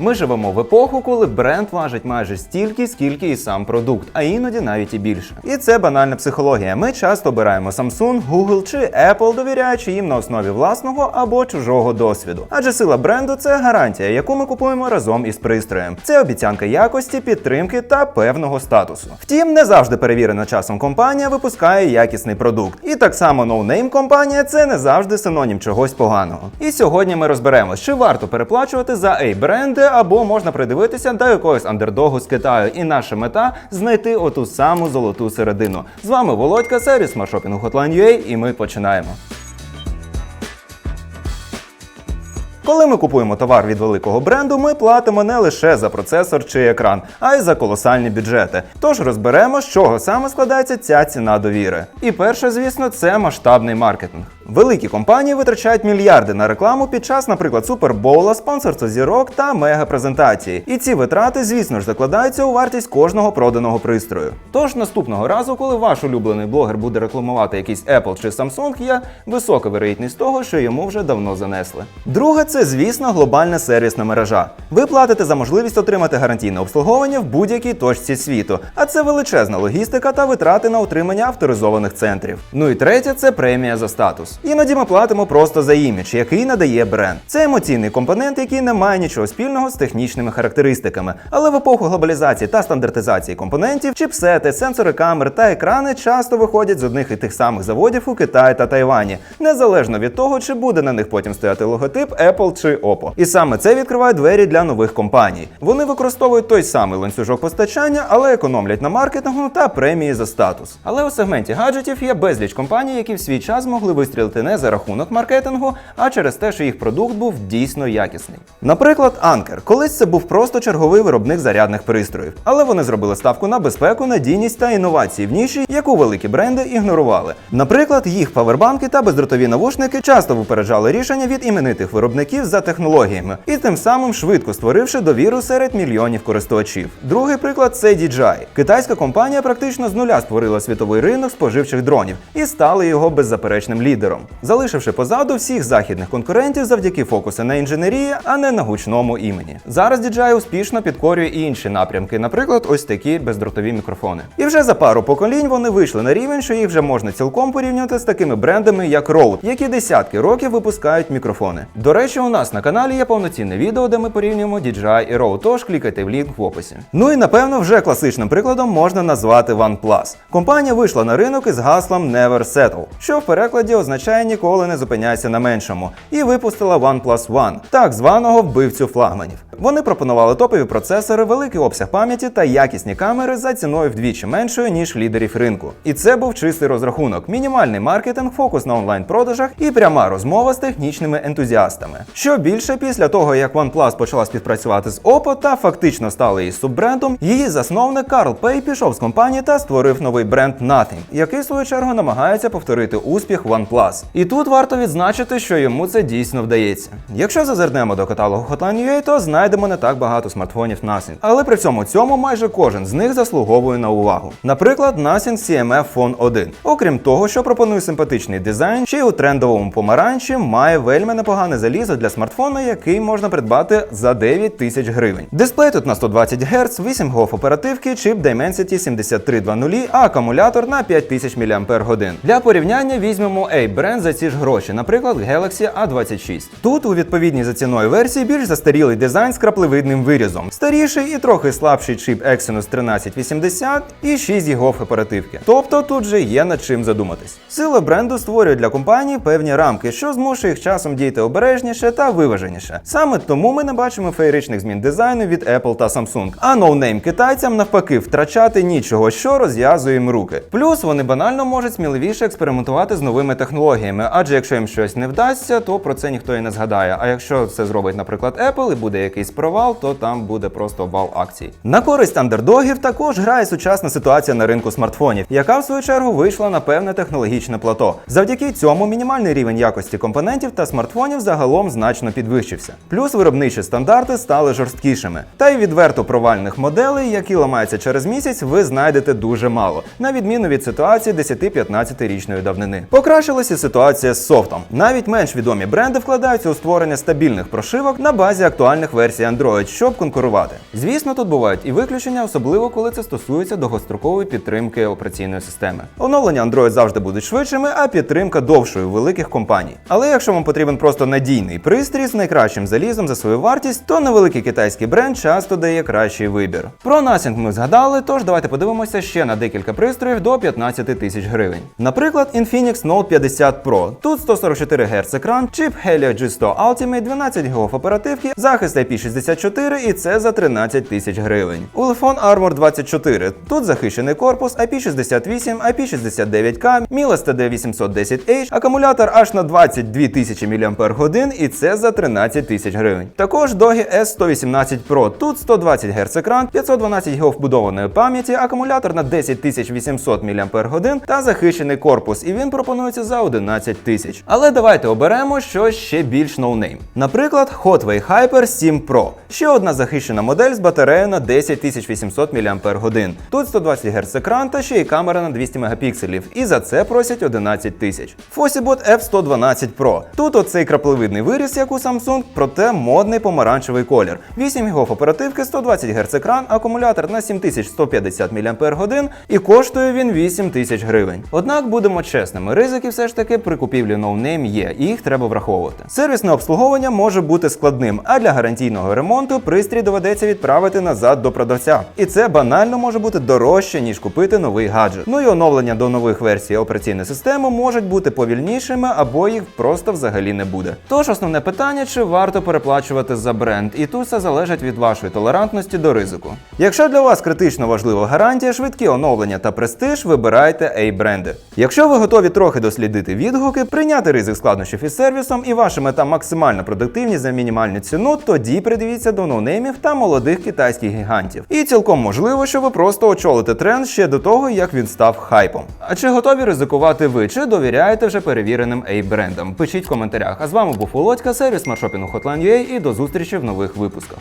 Ми живемо в епоху, коли бренд важить майже стільки, скільки і сам продукт, а іноді навіть і більше. І це банальна психологія. Ми часто обираємо Samsung, Google чи Apple, довіряючи їм на основі власного або чужого досвіду. Адже сила бренду це гарантія, яку ми купуємо разом із пристроєм. Це обіцянка якості, підтримки та певного статусу. Втім, не завжди перевірена часом компанія випускає якісний продукт. І так само ноунейм компанія це не завжди синонім чогось поганого. І сьогодні ми розберемось, чи варто переплачувати за A-бренди, або можна придивитися до якогось андердогу з Китаю. І наша мета знайти оту саму золоту середину. З вами Володька, сервіс маршопінгу Hotline.ua, і ми починаємо. Коли ми купуємо товар від великого бренду, ми платимо не лише за процесор чи екран, а й за колосальні бюджети. Тож розберемо, з чого саме складається ця ціна довіри. І перше, звісно, це масштабний маркетинг. Великі компанії витрачають мільярди на рекламу під час, наприклад, супербоула, спонсорства зірок та мега-презентації. І ці витрати, звісно ж, закладаються у вартість кожного проданого пристрою. Тож наступного разу, коли ваш улюблений блогер буде рекламувати якийсь Apple чи Samsung, є висока вероятність того, що йому вже давно занесли. Друге, це, звісно, глобальна сервісна мережа. Ви платите за можливість отримати гарантійне обслуговування в будь-якій точці світу, а це величезна логістика та витрати на утримання авторизованих центрів. Ну і третє це премія за статус. Іноді ми платимо просто за імідж, який надає бренд. Це емоційний компонент, який не має нічого спільного з технічними характеристиками. Але в епоху глобалізації та стандартизації компонентів, чіпсети, сенсори камер та екрани часто виходять з одних і тих самих заводів у Китаї та Тайвані, незалежно від того, чи буде на них потім стояти логотип Apple чи Oppo. І саме це відкриває двері для нових компаній. Вони використовують той самий ланцюжок постачання, але економлять на маркетингу та премії за статус. Але у сегменті гаджетів є безліч компаній, які в свій час могли вистрілити не за рахунок маркетингу, а через те, що їх продукт був дійсно якісний. Наприклад, Anker. Колись це був просто черговий виробник зарядних пристроїв, але вони зробили ставку на безпеку, надійність та інновації в ніші, яку великі бренди ігнорували. Наприклад, їх павербанки та бездротові навушники часто випереджали рішення від іменитих виробників за технологіями, і тим самим швидко створивши довіру серед мільйонів користувачів. Другий приклад це DJI. Китайська компанія практично з нуля створила світовий ринок споживчих дронів і стала його беззаперечним лідером, залишивши позаду всіх західних конкурентів завдяки фокусу на інженерії, а не на гучному імені. Зараз DJI успішно підкорює і інші напрямки, наприклад, ось такі бездротові мікрофони. І вже за пару поколінь вони вийшли на рівень, що їх вже можна цілком порівнювати з такими брендами, як Rode, які десятки років випускають мікрофони. До речі, у нас на каналі є повноцінне відео, де ми порівнюємо DJI і Rode, тож клікайте в лінк в описі. Ну і напевно, вже класичним прикладом можна назвати OnePlus. Компанія вийшла на ринок із гаслом Never Settle, що в перекладі означає ніколи не зупиняйся на меншому, і випустила OnePlus One, так званого вбивцю флагманів. Вони пропонували топові процесори, великий обсяг пам'яті та якісні камери за ціною вдвічі меншою, ніж лідерів ринку. І це був чистий розрахунок, мінімальний маркетинг, фокус на онлайн-продажах і пряма розмова з технічними ентузіастами. Що більше, після того як OnePlus почала співпрацювати з Oppo та фактично стала її суббрендом, її засновник Карл Пей пішов з компанії та створив новий бренд Nothing, який в свою чергу намагається повторити успіх OnePlus. І тут варто відзначити, що йому це дійсно вдається. Якщо зазирнемо до каталогу Hotline.ua, то знайдемо не так багато смартфонів Nothing. Але при всьому цьому майже кожен з них заслуговує на увагу. Наприклад, Nothing CMF Phone 1. Окрім того, що пропонує симпатичний дизайн, ще й у трендовому помаранчі має вельми непогане залізо для смартфона, який можна придбати за 9 тисяч гривень. Дисплей тут на 120 Гц, 8 ГОФ оперативки, чип Dimensity 7320, а акумулятор на 5000 мАч. Для порівняння візьмемо A-бренд за ці ж гроші, наприклад, Galaxy A26. Тут у відповідній за ціною версії більш застарілий дизайн з краплевидним вирізом, старіший і трохи слабший чип Exynos 1380 і 6 ГОФ оперативки. Тобто тут же є над чим задуматись. Сила бренду створює для компанії певні рамки, що змушує їх часом діяти обережніше та виваженіше. Саме тому ми не бачимо феєричних змін дизайну від Apple та Samsung. А ноунейм китайцям навпаки втрачати нічого, що розв'язує їм руки. Плюс вони банально можуть сміливіше експериментувати з новими технологіями, адже якщо їм щось не вдасться, то про це ніхто і не згадає. А якщо це зробить, наприклад, Apple і буде якийсь провал, то там буде просто вал акцій. На користь андердогів також грає сучасна ситуація на ринку смартфонів, яка в свою чергу вийшла на певне технологічне плато. Завдяки цьому мінімальний рівень якості компонентів та смартфонів загалом значно підвищився. Плюс виробничі стандарти стали жорсткішими. Та й відверто провальних моделей, які ламаються через місяць, ви знайдете дуже мало, на відміну від ситуації 10-15 річної давнини. Покращилася ситуація з софтом. Навіть менш відомі бренди вкладаються у створення стабільних прошивок на базі актуальних версій Android, щоб конкурувати. Звісно, тут бувають і виключення, особливо коли це стосується довгострокової підтримки операційної системи. Оновлення Android завжди будуть швидшими, а підтримка довшою великих компаній. Але якщо вам потрібен просто надійний пристрій з найкращим залізом за свою вартість, то невеликий китайський бренд часто дає кращий вибір. Про Nothing ми згадали, тож давайте подивимося ще на декілька пристроїв до 15 тисяч гривень. Наприклад, Infinix Note 50 Pro. Тут 144 Гц екран, чип Helio G100 Ultimate, 12 ГБ оперативки, захист IP64 і це за 13 тисяч гривень. Ulefone Armor 24. Тут захищений корпус IP68, IP69K, Miles TD810H, акумулятор аж на 22 тисячі мАч і це за 13 тисяч гривень. Також Doge S118 Pro. Тут 120 Гц екран, 512 ГБ вбудованої пам'яті, акумулятор на 10 800 мАч та захищений корпус, і він пропонується за 11 тисяч. Але давайте оберемо щось ще більш ноунейм. Наприклад, Hotway Hyper 7 Pro. Ще одна захищена модель з батареєю на 10 800 мАч. Тут 120 Гц екран та ще й камера на 200 мегапікселів. І за це просять 11 тисяч. Fossibot F112 Pro. Тут оцей краплевидний виріс, як у Samsung, проте модний помаранчевий колір. 8 ГБ оперативки, 120 Гц екран, акумулятор на 7150 мАч і коштує він 8 тисяч гривень. Однак будемо чесними, ризики все ж таки при купівлі ноунейм є, і їх треба враховувати. Сервісне обслуговування може бути складним, а для гарантійного ремонту пристрій доведеться відправити назад до продавця. І це банально може бути дорожче, ніж купити новий гаджет. Ну і оновлення до нових версій операційної системи можуть бути повільнішими або їх просто взагалі не буде. Тож основне питання, чи варто переплачувати за бренд, і тут все залежить від вашої толерантності до ризику. Якщо для вас критично важлива гарантія, швидкі оновлення та престиж, вибирайте A-бренди. Якщо ви готові трохи дослідити відгуки, прийняти ризик складнощів із сервісом і ваша мета максимальна продуктивність за мінімальну ціну, тоді придивіться до ноунеймів та молодих китайських гігантів. І цілком можливо, що ви просто очолите тренд ще до того, як він став хайпом. А чи готові ризикувати ви, чи довіряєте вже перевіреним A-брендам? Пишіть в коментарях. А з вами був Володька, сервіс маршопінгу Hotline.ua і до зустрічі в нових випусках.